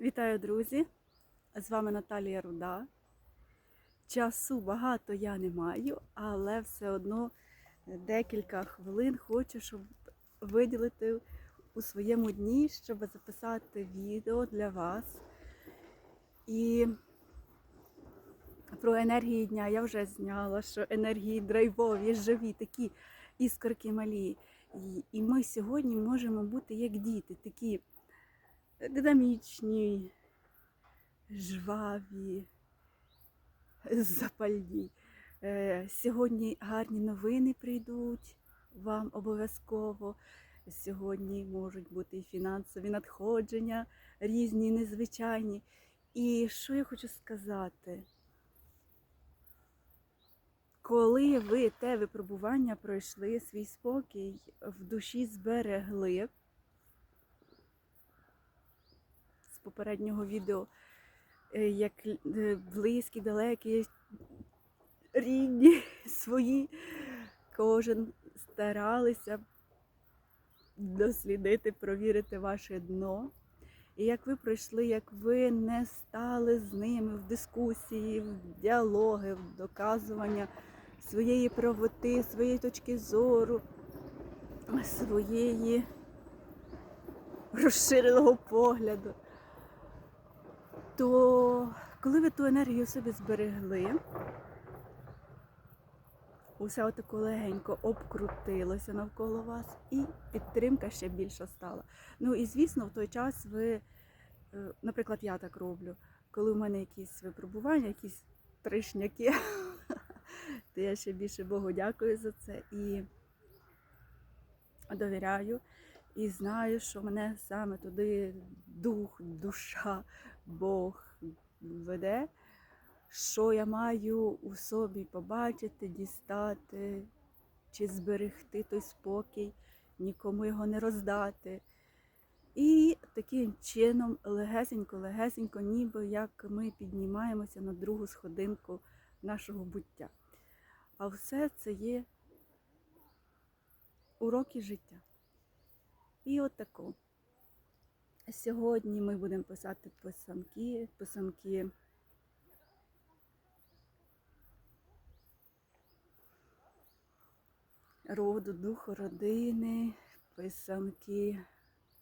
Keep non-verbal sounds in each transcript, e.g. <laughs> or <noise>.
Вітаю, друзі! З вами Наталія Руда. Часу багато я не маю, але все одно декілька хвилин хочу, щоб виділити у своєму дні, щоб записати відео для вас. І про енергії дня я вже зняла, що енергії драйвові, живі, такі іскорки малі. І- ми сьогодні можемо бути як діти, такі динамічні, жваві, запальні. Е, Сьогодні гарні новини прийдуть вам обов'язково. Сьогодні можуть бути і фінансові надходження, різні, незвичайні. І що я хочу сказати? Коли ви те випробування пройшли, свій спокій в душі зберегли, з попереднього відео, е, як е, близькі, далекі, рідні <laughs> свої, кожен старалися дослідити, провірити ваше дно. І як ви пройшли, як ви не стали з ними в дискусії, в діалоги, в доказування своєї правоти, своєї точки зору, своєї розширеного погляду, то коли ви ту енергію собі зберегли, усе отако легенько обкрутилося навколо вас, і підтримка ще більша стала. Ну і звісно, в той час ви, е, наприклад, я так роблю, коли в мене якісь випробування, якісь тришняки, <laughs> то я ще більше Богу дякую за це і довіряю. І знаю, що мене саме туди дух, душа, Бог веде, що я маю у собі побачити, дістати чи зберегти той спокій, нікому його не роздати. І таким чином легесенько, легесенько, ніби як ми піднімаємося на другу сходинку нашого буття. А все це є уроки життя. І от тако. Сьогодні ми будемо писати писанки, писанки роду, духу родини, писанки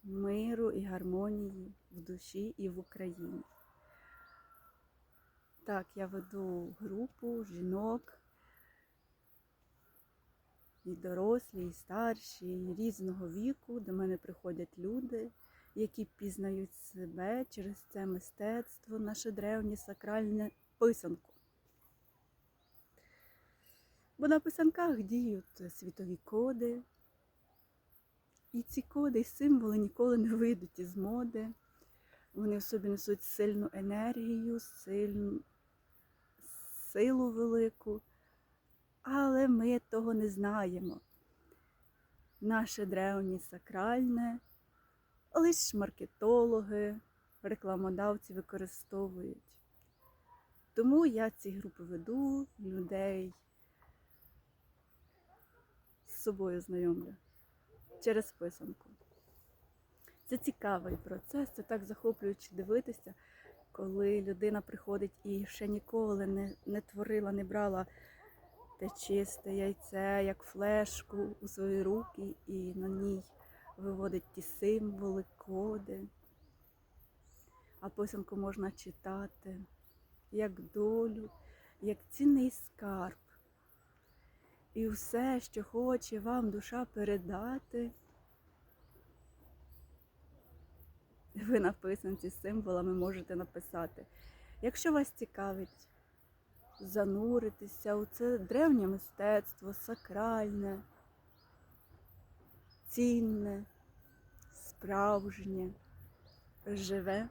миру і гармонії в душі і в Україні. Так, я веду групу жінок, і дорослі, і старші, і різного віку. До мене приходять люди, які пізнають себе через це мистецтво, наше древнє сакральне писанку. Бо на писанках діють світові коди, і ці коди і символи ніколи не вийдуть із моди. Вони в собі несуть сильну енергію, сильну силу велику, але ми того не знаємо. Наше древнє сакральне, лише маркетологи, рекламодавці використовують. Тому я ці групи веду, людей з собою знайомлю через писанку. Це цікавий процес, це так захоплююче дивитися, коли людина приходить і ще ніколи не, не творила, не брала те чисте яйце, як флешку у свої руки, і на ній виводить ті символи, коди. А писанку можна читати як долю, як цінний скарб. І все, що хоче вам душа передати, ви на писанці з символами можете написати. Якщо вас цікавить зануритися у це древнє мистецтво, сакральне, цінне, справжнє, живе,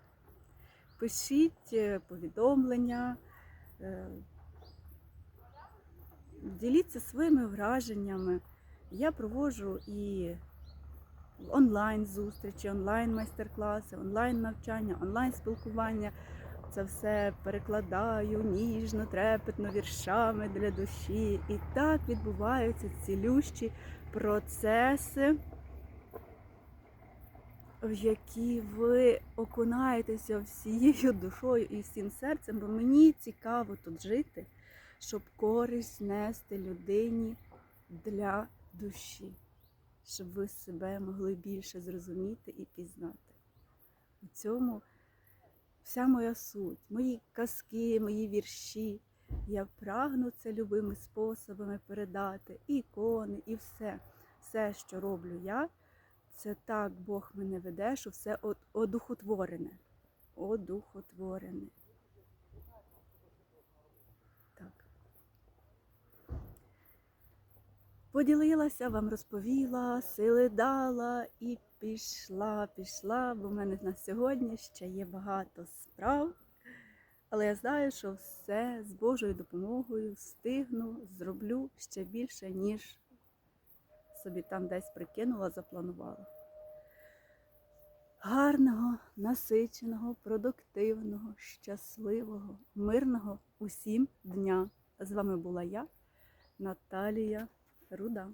пишіть е, повідомлення. е, Діліться своїми враженнями. Я проводжу і онлайн зустрічі, онлайн майстер-класи, Це все перекладаю ніжно, трепетно, віршами для душі. І так відбуваються цілющі процеси в які ви окунаєтеся всією душою і всім серцем, бо мені цікаво тут жити, щоб користь нести людині для душі, щоб ви себе могли більше зрозуміти і пізнати. У цьому вся моя суть, мої казки, мої вірші. Я прагну це любими способами передати, ікони, і все. Все, що роблю я, це так Бог мене веде, що все од- одухотворене. Одухотворене. Так. Поділилася, вам розповіла, сили дала і пішла, пішла, бо в мене на сьогодні ще є багато справ. Але я знаю, що все з Божою допомогою встигну, зроблю ще більше, ніж собі там десь прикинула, запланувала. Гарного, насиченого, продуктивного, щасливого, мирного усім дня. З вами була я, Наталія Руда.